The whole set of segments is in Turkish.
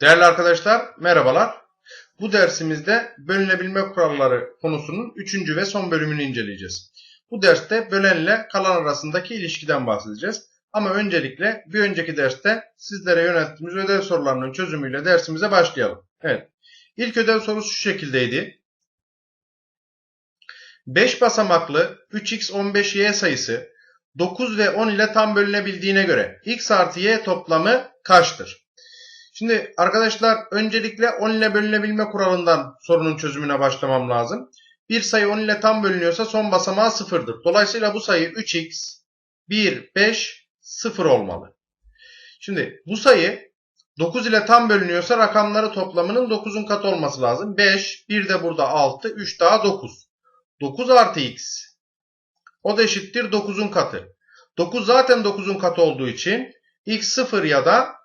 Değerli arkadaşlar merhabalar. Bu dersimizde bölünebilme kuralları konusunun 3. ve son bölümünü inceleyeceğiz. Bu derste bölenle kalan arasındaki ilişkiden bahsedeceğiz. Ama öncelikle bir önceki derste sizlere yönelttiğimiz ödev sorularının çözümüyle dersimize başlayalım. Evet. İlk ödev sorusu şu şekildeydi. 5 basamaklı 3x15y sayısı 9 ve 10 ile tam bölünebildiğine göre x artı y toplamı kaçtır? Şimdi arkadaşlar öncelikle 10 ile bölünebilme kuralından sorunun çözümüne başlamam lazım. Bir sayı 10 ile tam bölünüyorsa son basamağı 0'dır. Dolayısıyla bu sayı 3x 1, 5, 0 olmalı. Şimdi bu sayı 9 ile tam bölünüyorsa rakamları toplamının 9'un katı olması lazım. 5, 1 de burada 6, 3 daha 9. 9 artı x o da eşittir 9'un katı. 9 zaten 9'un katı olduğu için x 0 ya da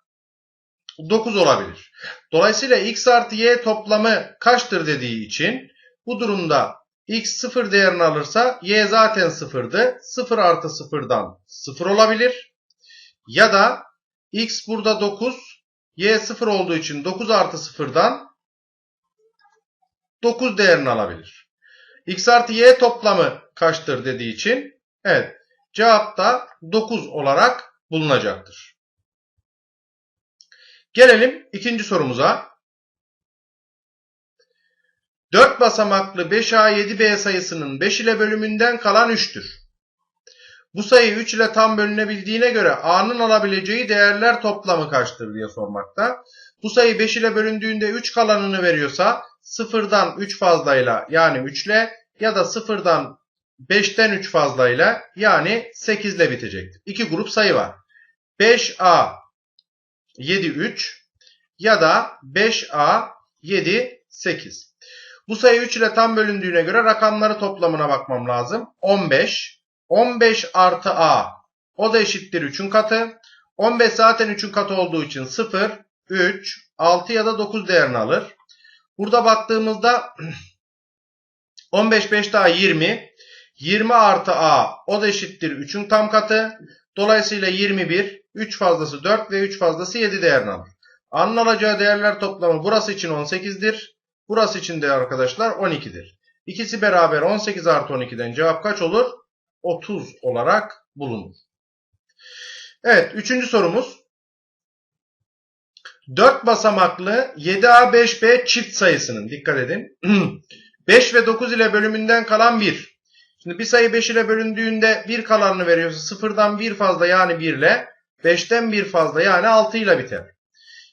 9 olabilir. Dolayısıyla x artı y toplamı kaçtır dediği için bu durumda x 0 değerini alırsa y zaten 0'dı. 0 artı 0'dan 0 olabilir. Ya da x burada 9 y 0 olduğu için 9 artı 0'dan 9 değerini alabilir. x artı y toplamı kaçtır dediği için evet cevap da 9 olarak bulunacaktır. Gelelim ikinci sorumuza. 4 basamaklı 5A7B sayısının 5 ile bölümünden kalan 3'tür. Bu sayı 3 ile tam bölünebildiğine göre A'nın alabileceği değerler toplamı kaçtır diye sormakta. Bu sayı 5 ile bölündüğünde 3 kalanını veriyorsa 0'dan 3 fazlayla yani 3 ile ya da 0'dan 5'ten 3 fazlayla yani 8 ile bitecektir. İki grup sayı var. 5A 7 3 ya da 5A 7 8. Bu sayı 3 ile tam bölündüğüne göre rakamları toplamına bakmam lazım. 15. 15 artı A o da eşittir 3'ün katı. 15 zaten 3'ün katı olduğu için 0, 3, 6 ya da 9 değerini alır. Burada baktığımızda 15 5 daha 20. 20 artı A o da eşittir 3'ün tam katı. Dolayısıyla 21, 3 fazlası 4 ve 3 fazlası 7 değerini alır. A'nın alacağı değerler toplamı burası için 18'dir. Burası için de arkadaşlar 12'dir. İkisi beraber 18 artı 12'den cevap kaç olur? 30 olarak bulunur. Evet, üçüncü sorumuz. 4 basamaklı 7A 5B çift sayısının, dikkat edin, 5 ve 9 ile bölümünden kalan 1. Şimdi bir sayı 5 ile bölündüğünde 1 kalanını veriyorsa 0'dan 1 fazla yani 1 ile 5'ten 1 fazla yani 6 ile biter.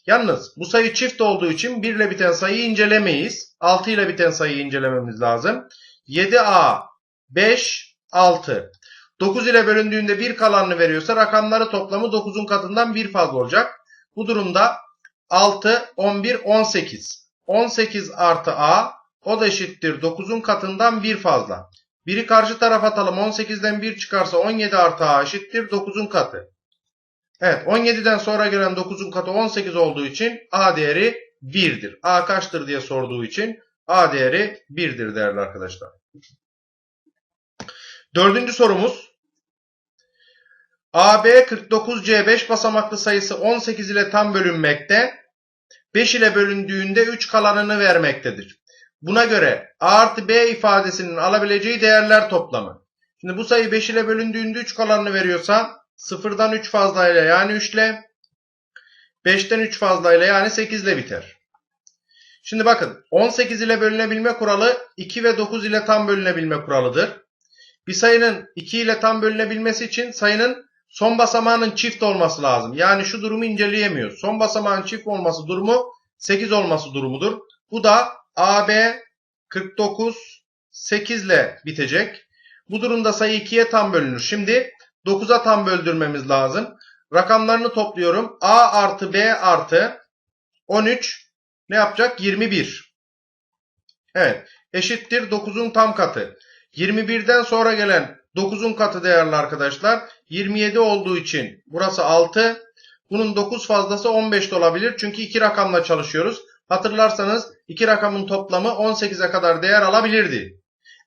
Yalnız bu sayı çift olduğu için 1 ile biten sayıyı incelemeyiz. 6 ile biten sayıyı incelememiz lazım. 7A 5 6. 9 ile bölündüğünde 1 kalanını veriyorsa rakamları toplamı 9'un katından 1 fazla olacak. Bu durumda 6 11 18. 18 artı A o da eşittir 9'un katından 1 fazla. Biri karşı tarafa atalım. 18'den 1 çıkarsa 17 artı A eşittir 9'un katı. Evet 17'den sonra gelen 9'un katı 18 olduğu için A değeri 1'dir. A kaçtır diye sorduğu için A değeri 1'dir değerli arkadaşlar. Dördüncü sorumuz. AB 49C 5 basamaklı sayısı 18 ile tam bölünmekte. 5 ile bölündüğünde 3 kalanını vermektedir. Buna göre A artı B ifadesinin alabileceği değerler toplamı. Şimdi bu sayı 5 ile bölündüğünde 3 kalanını veriyorsa 0'dan 3 fazlayla yani 3 ile 5'ten 3 fazlayla yani 8 ile biter. Şimdi bakın 18 ile bölünebilme kuralı 2 ve 9 ile tam bölünebilme kuralıdır. Bir sayının 2 ile tam bölünebilmesi için sayının son basamağının çift olması lazım. Yani şu durumu inceleyemiyoruz. Son basamağın çift olması durumu 8 olması durumudur. Bu da AB 49 8 ile bitecek. Bu durumda sayı 2'ye tam bölünür. Şimdi 9'a tam böldürmemiz lazım. Rakamlarını topluyorum. A artı B artı 13 ne yapacak? 21. Evet. Eşittir 9'un tam katı. 21'den sonra gelen 9'un katı değerli arkadaşlar. 27 olduğu için burası 6. Bunun 9 fazlası 15 de olabilir. Çünkü iki rakamla çalışıyoruz. Hatırlarsanız iki rakamın toplamı 18'e kadar değer alabilirdi.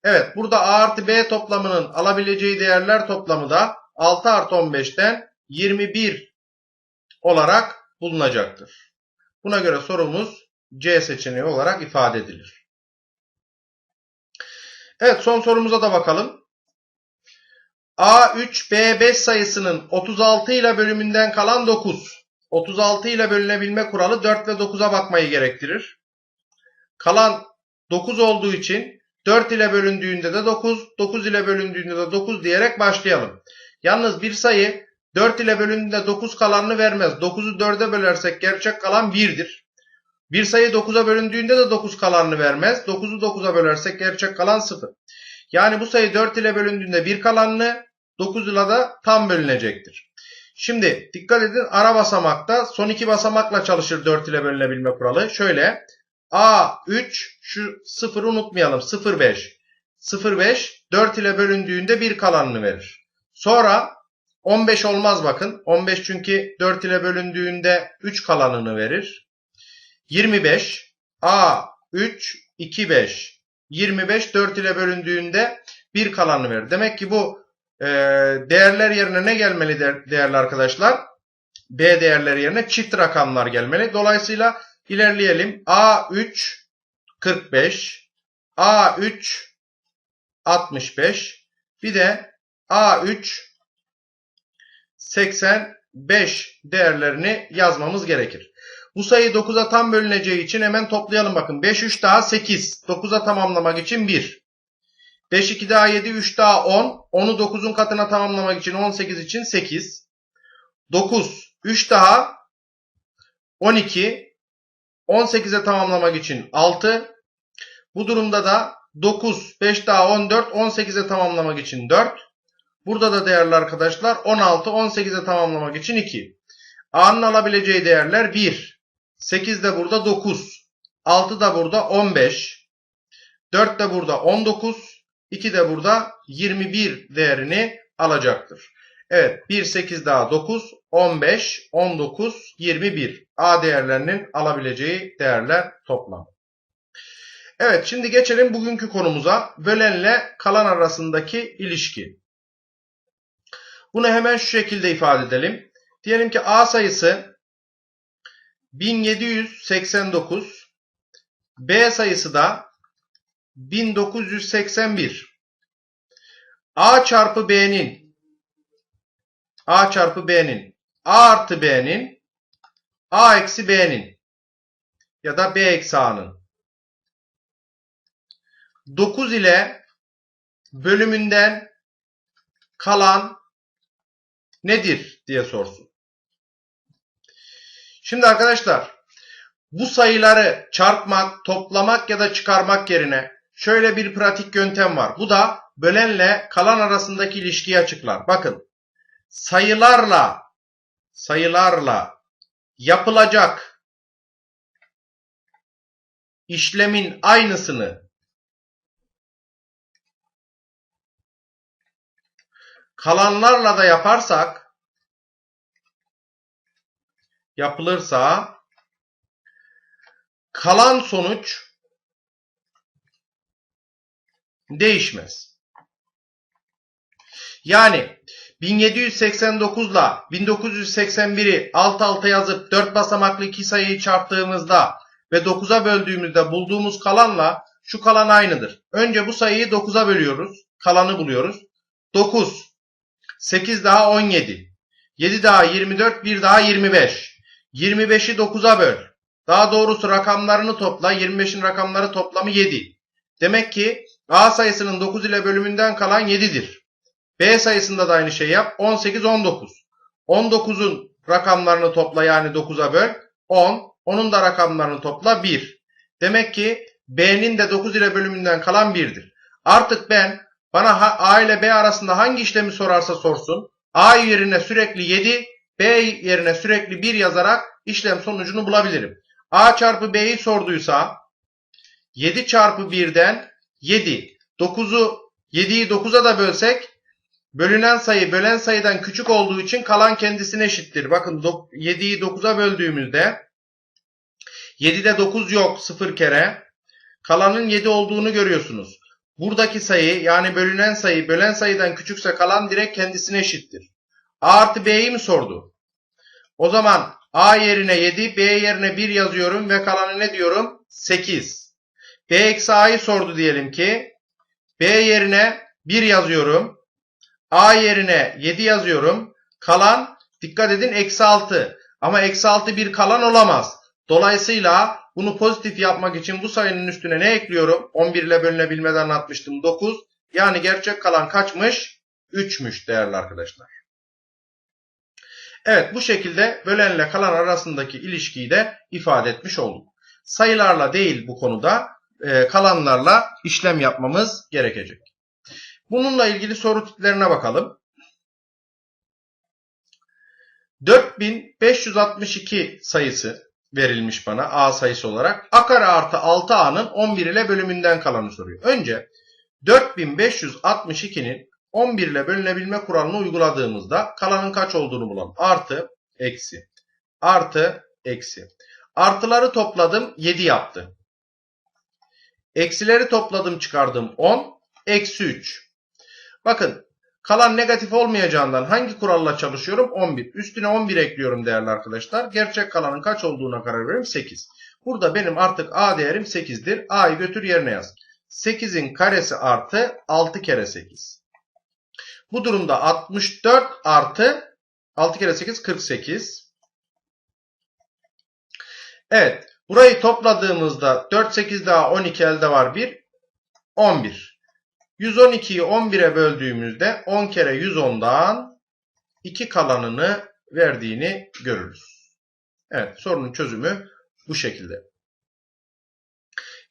Evet burada A artı B toplamının alabileceği değerler toplamı da 6 artı 15'ten 21 olarak bulunacaktır. Buna göre sorumuz C seçeneği olarak ifade edilir. Evet son sorumuza da bakalım. A3, B5 sayısının 36 ile bölümünden kalan 9. 36 ile bölünebilme kuralı 4 ve 9'a bakmayı gerektirir. Kalan 9 olduğu için 4 ile bölündüğünde de 9, 9 ile bölündüğünde de 9 diyerek başlayalım. Yalnız bir sayı 4 ile bölündüğünde 9 kalanını vermez. 9'u 4'e bölersek gerçek kalan 1'dir. Bir sayı 9'a bölündüğünde de 9 kalanını vermez. 9'u 9'a bölersek gerçek kalan 0. Yani bu sayı 4 ile bölündüğünde 1 kalanını 9 ile de tam bölünecektir. Şimdi dikkat edin ara basamakta son iki basamakla çalışır 4 ile bölünebilme kuralı. Şöyle A3 şu 0'ı unutmayalım 0,5. 0,5 4 ile bölündüğünde 1 kalanını verir. Sonra 15 olmaz bakın. 15 çünkü 4 ile bölündüğünde 3 kalanını verir. 25 A 3 2 5 25 4 ile bölündüğünde 1 kalanını verir. Demek ki bu e, değerler yerine ne gelmeli de- değerli arkadaşlar? B değerleri yerine çift rakamlar gelmeli. Dolayısıyla ilerleyelim. A3 45 A3 65 bir de A3 85 değerlerini yazmamız gerekir. Bu sayı 9'a tam bölüneceği için hemen toplayalım bakın. 5 3 daha 8. 9'a tamamlamak için 1. 5 2 daha 7 3 daha 10. 10'u 9'un katına tamamlamak için 18 için 8. 9 3 daha 12. 18'e tamamlamak için 6. Bu durumda da 9 5 daha 14 18'e tamamlamak için 4. Burada da değerli arkadaşlar 16 18'e tamamlamak için 2. A'nın alabileceği değerler 1. 8 de burada 9. 6 da burada 15. 4 de burada 19. 2 de burada 21 değerini alacaktır. Evet 1 8 daha 9 15 19 21 A değerlerinin alabileceği değerler toplam. Evet şimdi geçelim bugünkü konumuza bölenle kalan arasındaki ilişki. Bunu hemen şu şekilde ifade edelim. Diyelim ki A sayısı 1789, B sayısı da 1981. A çarpı B'nin A çarpı B'nin A artı B'nin A eksi B'nin ya da B eksi A'nın 9 ile bölümünden kalan nedir diye sorsun. Şimdi arkadaşlar bu sayıları çarpmak, toplamak ya da çıkarmak yerine şöyle bir pratik yöntem var. Bu da bölenle kalan arasındaki ilişkiyi açıklar. Bakın sayılarla sayılarla yapılacak işlemin aynısını kalanlarla da yaparsak yapılırsa kalan sonuç değişmez. Yani 1789 ile 1981'i alt alta yazıp 4 basamaklı iki sayıyı çarptığımızda ve 9'a böldüğümüzde bulduğumuz kalanla şu kalan aynıdır. Önce bu sayıyı 9'a bölüyoruz. Kalanı buluyoruz. 9. 8 daha 17. 7 daha 24. 1 daha 25. 25'i 9'a böl. Daha doğrusu rakamlarını topla. 25'in rakamları toplamı 7. Demek ki A sayısının 9 ile bölümünden kalan 7'dir. B sayısında da aynı şey yap. 18, 19. 19'un rakamlarını topla yani 9'a böl. 10. Onun da rakamlarını topla 1. Demek ki B'nin de 9 ile bölümünden kalan 1'dir. Artık ben bana A ile B arasında hangi işlemi sorarsa sorsun. A yerine sürekli 7, B yerine sürekli 1 yazarak işlem sonucunu bulabilirim. A çarpı B'yi sorduysa 7 çarpı 1'den 7. 9'u 7'yi 9'a da bölsek bölünen sayı bölen sayıdan küçük olduğu için kalan kendisine eşittir. Bakın dok- 7'yi 9'a böldüğümüzde 7'de 9 yok 0 kere. Kalanın 7 olduğunu görüyorsunuz. Buradaki sayı yani bölünen sayı bölen sayıdan küçükse kalan direkt kendisine eşittir. A artı B'yi mi sordu? O zaman A yerine 7, B yerine 1 yazıyorum ve kalanı ne diyorum? 8. B eksi A'yı sordu diyelim ki. B yerine 1 yazıyorum. A yerine 7 yazıyorum. Kalan dikkat edin eksi 6. Ama eksi 6 bir kalan olamaz. Dolayısıyla bunu pozitif yapmak için bu sayının üstüne ne ekliyorum? 11 ile bölünebilmeden anlatmıştım 9. Yani gerçek kalan kaçmış? 3'müş değerli arkadaşlar. Evet bu şekilde bölenle kalan arasındaki ilişkiyi de ifade etmiş olduk. Sayılarla değil bu konuda e, kalanlarla işlem yapmamız gerekecek. Bununla ilgili soru tiplerine bakalım. 4562 sayısı verilmiş bana A sayısı olarak. A kare artı 6A'nın 11 ile bölümünden kalanı soruyor. Önce 4562'nin 11 ile bölünebilme kuralını uyguladığımızda kalanın kaç olduğunu bulalım. Artı, eksi, artı, eksi. Artıları topladım 7 yaptı. Eksileri topladım çıkardım 10, eksi 3. Bakın kalan negatif olmayacağından hangi kuralla çalışıyorum? 11. Üstüne 11 ekliyorum değerli arkadaşlar. Gerçek kalanın kaç olduğuna karar veriyorum 8. Burada benim artık A değerim 8'dir. A'yı götür yerine yaz. 8'in karesi artı 6 kere 8. Bu durumda 64 artı 6 kere 8 48. Evet. Burayı topladığımızda 4 8 daha 12 elde var 1. 11. 112'yi 11'e böldüğümüzde 10 kere 110'dan 2 kalanını verdiğini görürüz. Evet sorunun çözümü bu şekilde.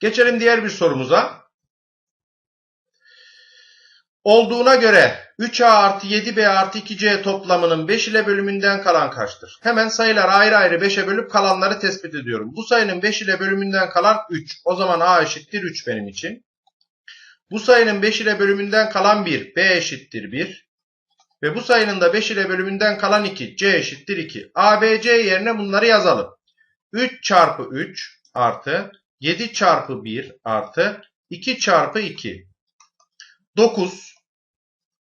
Geçelim diğer bir sorumuza. Olduğuna göre 3A artı 7B artı 2C toplamının 5 ile bölümünden kalan kaçtır? Hemen sayılar ayrı ayrı 5'e bölüp kalanları tespit ediyorum. Bu sayının 5 ile bölümünden kalan 3. O zaman A eşittir 3 benim için. Bu sayının 5 ile bölümünden kalan 1. B eşittir 1. Ve bu sayının da 5 ile bölümünden kalan 2. C eşittir 2. A, B, C yerine bunları yazalım. 3 çarpı 3 artı 7 çarpı 1 artı 2 çarpı 2. 9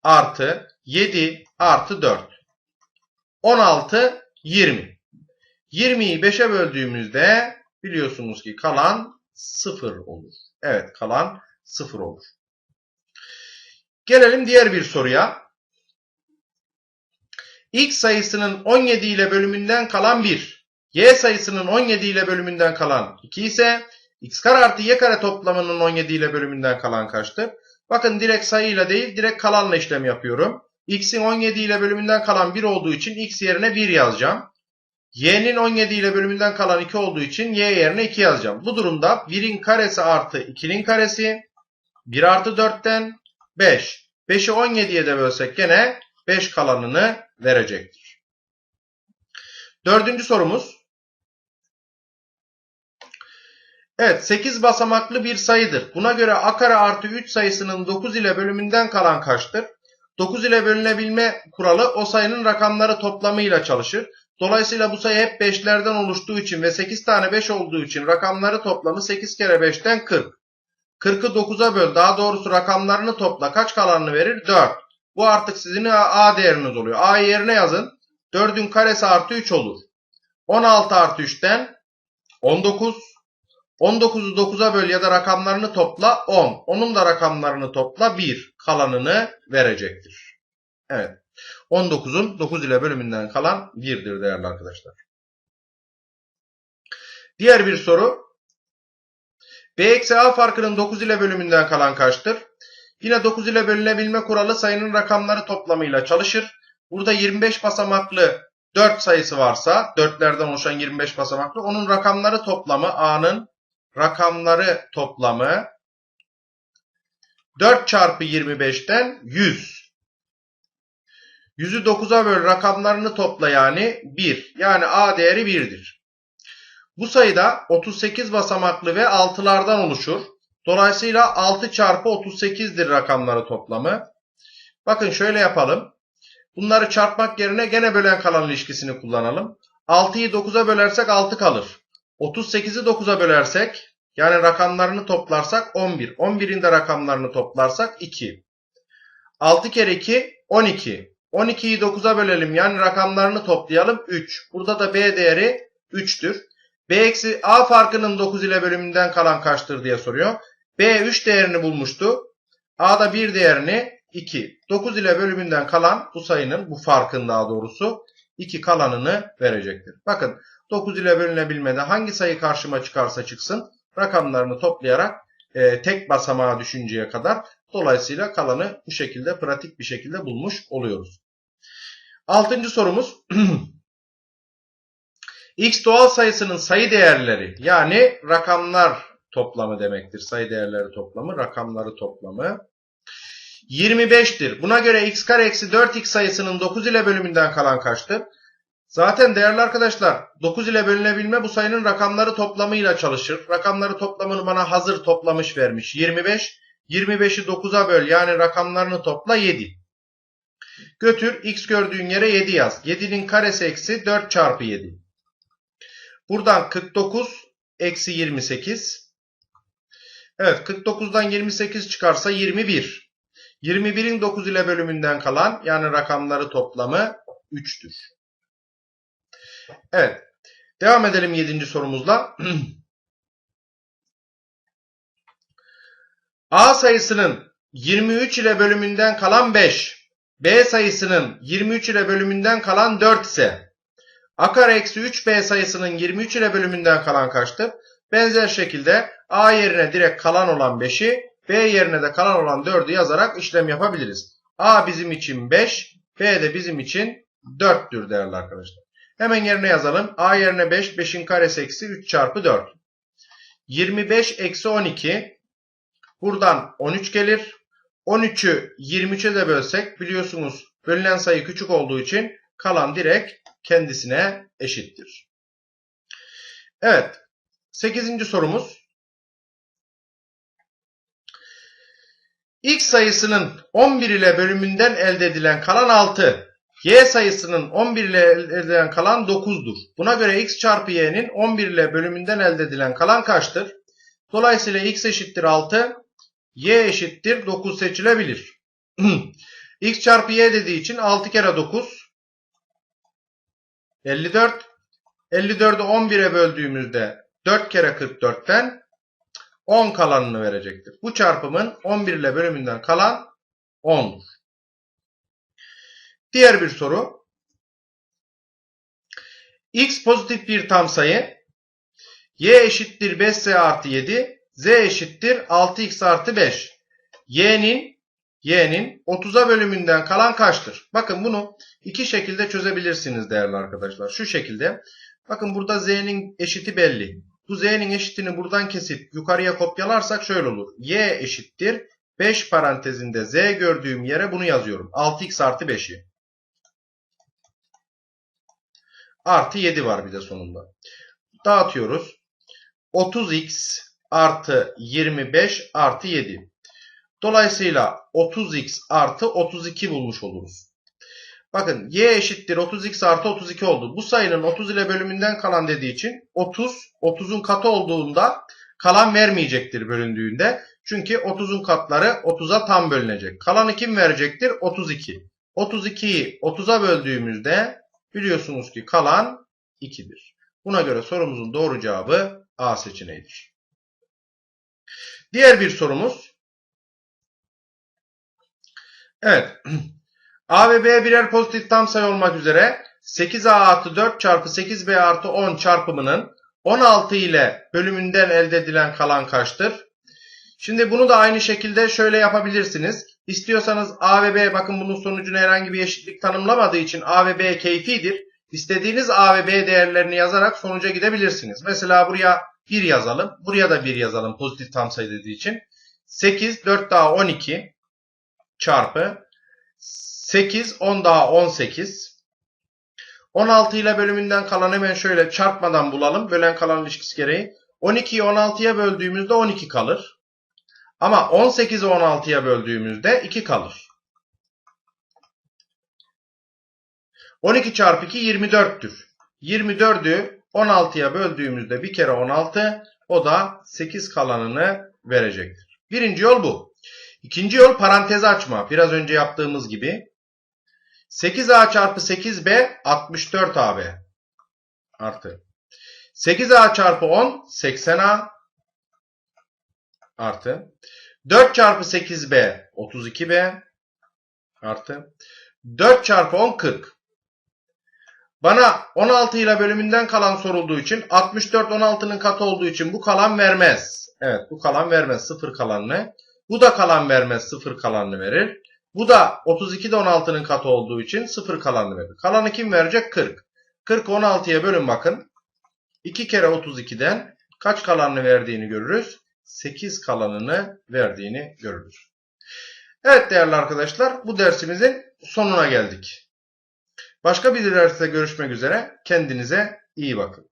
artı 7 artı 4. 16 20. 20'yi 5'e böldüğümüzde biliyorsunuz ki kalan 0 olur. Evet kalan 0 olur. Gelelim diğer bir soruya. X sayısının 17 ile bölümünden kalan 1. Y sayısının 17 ile bölümünden kalan 2 ise x kare artı y kare toplamının 17 ile bölümünden kalan kaçtır? Bakın direkt sayıyla değil direkt kalanla işlem yapıyorum. X'in 17 ile bölümünden kalan 1 olduğu için x yerine 1 yazacağım. Y'nin 17 ile bölümünden kalan 2 olduğu için y yerine 2 yazacağım. Bu durumda 1'in karesi artı 2'nin karesi 1 artı 4'ten 5. 5'i 17'ye de bölsek gene 5 kalanını verecektir. Dördüncü sorumuz. Evet 8 basamaklı bir sayıdır. Buna göre a kare artı 3 sayısının 9 ile bölümünden kalan kaçtır? 9 ile bölünebilme kuralı o sayının rakamları toplamıyla çalışır. Dolayısıyla bu sayı hep 5'lerden oluştuğu için ve 8 tane 5 olduğu için rakamları toplamı 8 kere 5'ten 40. 40'ı 9'a böl. Daha doğrusu rakamlarını topla. Kaç kalanını verir? 4. Bu artık sizin A değeriniz oluyor. A yerine yazın. 4'ün karesi artı 3 olur. 16 artı 3'ten 19. 19'u 9'a böl ya da rakamlarını topla 10. Onun da rakamlarını topla 1. Kalanını verecektir. Evet. 19'un 9 ile bölümünden kalan 1'dir değerli arkadaşlar. Diğer bir soru. B eksi A farkının 9 ile bölümünden kalan kaçtır? Yine 9 ile bölünebilme kuralı sayının rakamları toplamıyla çalışır. Burada 25 basamaklı 4 sayısı varsa 4'lerden oluşan 25 basamaklı onun rakamları toplamı A'nın rakamları toplamı 4 çarpı 25'ten 100. 100'ü 9'a böl rakamlarını topla yani 1. Yani A değeri 1'dir. Bu sayıda 38 basamaklı ve 6'lardan oluşur. Dolayısıyla 6 çarpı 38'dir rakamları toplamı. Bakın şöyle yapalım. Bunları çarpmak yerine gene bölen kalan ilişkisini kullanalım. 6'yı 9'a bölersek 6 kalır. 38'i 9'a bölersek yani rakamlarını toplarsak 11. 11'in de rakamlarını toplarsak 2. 6 kere 2 12. 12'yi 9'a bölelim. Yani rakamlarını toplayalım. 3. Burada da B değeri 3'tür. B eksi A farkının 9 ile bölümünden kalan kaçtır diye soruyor. B 3 değerini bulmuştu. A da 1 değerini 2. 9 ile bölümünden kalan bu sayının bu farkın daha doğrusu 2 kalanını verecektir. Bakın 9 ile bölünebilmede hangi sayı karşıma çıkarsa çıksın rakamlarını toplayarak e, tek basamağa düşünceye kadar dolayısıyla kalanı bu şekilde pratik bir şekilde bulmuş oluyoruz. Altıncı sorumuz x doğal sayısının sayı değerleri yani rakamlar toplamı demektir. Sayı değerleri toplamı, rakamları toplamı. 25'tir. Buna göre x kare eksi 4x sayısının 9 ile bölümünden kalan kaçtır? Zaten değerli arkadaşlar 9 ile bölünebilme bu sayının rakamları toplamıyla çalışır. Rakamları toplamını bana hazır toplamış vermiş. 25. 25'i 9'a böl yani rakamlarını topla 7. Götür x gördüğün yere 7 yaz. 7'nin karesi eksi 4 çarpı 7. Buradan 49 eksi 28. Evet 49'dan 28 çıkarsa 21. 21'in 9 ile bölümünden kalan yani rakamları toplamı 3'tür. Evet. Devam edelim 7. sorumuzla. A sayısının 23 ile bölümünden kalan 5. B sayısının 23 ile bölümünden kalan 4 ise A kare eksi 3B sayısının 23 ile bölümünden kalan kaçtır? Benzer şekilde A yerine direkt kalan olan 5'i B yerine de kalan olan 4'ü yazarak işlem yapabiliriz. A bizim için 5, B de bizim için 4'tür değerli arkadaşlar. Hemen yerine yazalım. A yerine 5, 5'in karesi eksi 3 çarpı 4. 25 eksi 12. Buradan 13 gelir. 13'ü 23'e de bölsek biliyorsunuz bölünen sayı küçük olduğu için kalan direkt kendisine eşittir. Evet. 8. sorumuz. X sayısının 11 ile bölümünden elde edilen kalan 6. Y sayısının 11 ile elde edilen kalan 9'dur. Buna göre x çarpı y'nin 11 ile bölümünden elde edilen kalan kaçtır? Dolayısıyla x eşittir 6, y eşittir 9 seçilebilir. x çarpı y dediği için 6 kere 9, 54. 54'ü 11'e böldüğümüzde 4 kere 44'ten 10 kalanını verecektir. Bu çarpımın 11 ile bölümünden kalan 10'dur. Diğer bir soru. X pozitif bir tam sayı. Y eşittir 5Z artı 7. Z eşittir 6X artı 5. Y'nin Y'nin 30'a bölümünden kalan kaçtır? Bakın bunu iki şekilde çözebilirsiniz değerli arkadaşlar. Şu şekilde. Bakın burada Z'nin eşiti belli. Bu Z'nin eşitini buradan kesip yukarıya kopyalarsak şöyle olur. Y eşittir 5 parantezinde Z gördüğüm yere bunu yazıyorum. 6X artı 5'i. Artı 7 var bir de sonunda. Dağıtıyoruz. 30x artı 25 artı 7. Dolayısıyla 30x artı 32 bulmuş oluruz. Bakın y eşittir 30x artı 32 oldu. Bu sayının 30 ile bölümünden kalan dediği için 30, 30'un katı olduğunda kalan vermeyecektir bölündüğünde. Çünkü 30'un katları 30'a tam bölünecek. Kalanı kim verecektir? 32. 32'yi 30'a böldüğümüzde biliyorsunuz ki kalan 2'dir. Buna göre sorumuzun doğru cevabı A seçeneğidir. Diğer bir sorumuz. Evet. A ve B birer pozitif tam sayı olmak üzere 8A artı 4 çarpı 8B artı 10 çarpımının 16 ile bölümünden elde edilen kalan kaçtır? Şimdi bunu da aynı şekilde şöyle yapabilirsiniz. İstiyorsanız A ve B bakın bunun sonucuna herhangi bir eşitlik tanımlamadığı için A ve B keyfidir. İstediğiniz A ve B değerlerini yazarak sonuca gidebilirsiniz. Mesela buraya 1 yazalım. Buraya da 1 yazalım pozitif tam sayı dediği için. 8, 4 daha 12 çarpı 8, 10 daha 18. 16 ile bölümünden kalan hemen şöyle çarpmadan bulalım. Bölen kalan ilişkisi gereği. 12'yi 16'ya böldüğümüzde 12 kalır. Ama 18'i 16'ya böldüğümüzde 2 kalır. 12 çarpı 2 24'tür. 24'ü 16'ya böldüğümüzde bir kere 16 o da 8 kalanını verecektir. Birinci yol bu. İkinci yol parantezi açma. Biraz önce yaptığımız gibi. 8A çarpı 8B 64AB artı 8A çarpı 10 80A artı 4 çarpı 8B 32B artı 4 çarpı 10 40. Bana 16 ile bölümünden kalan sorulduğu için 64 16'nın katı olduğu için bu kalan vermez. Evet bu kalan vermez sıfır kalanını. Bu da kalan vermez sıfır kalanını verir. Bu da 32 de 16'nın katı olduğu için sıfır kalanını verir. Kalanı kim verecek? 40. 40 16'ya bölün bakın. 2 kere 32'den kaç kalanını verdiğini görürüz. 8 kalanını verdiğini görürüz. Evet değerli arkadaşlar bu dersimizin sonuna geldik. Başka bir derste görüşmek üzere. Kendinize iyi bakın.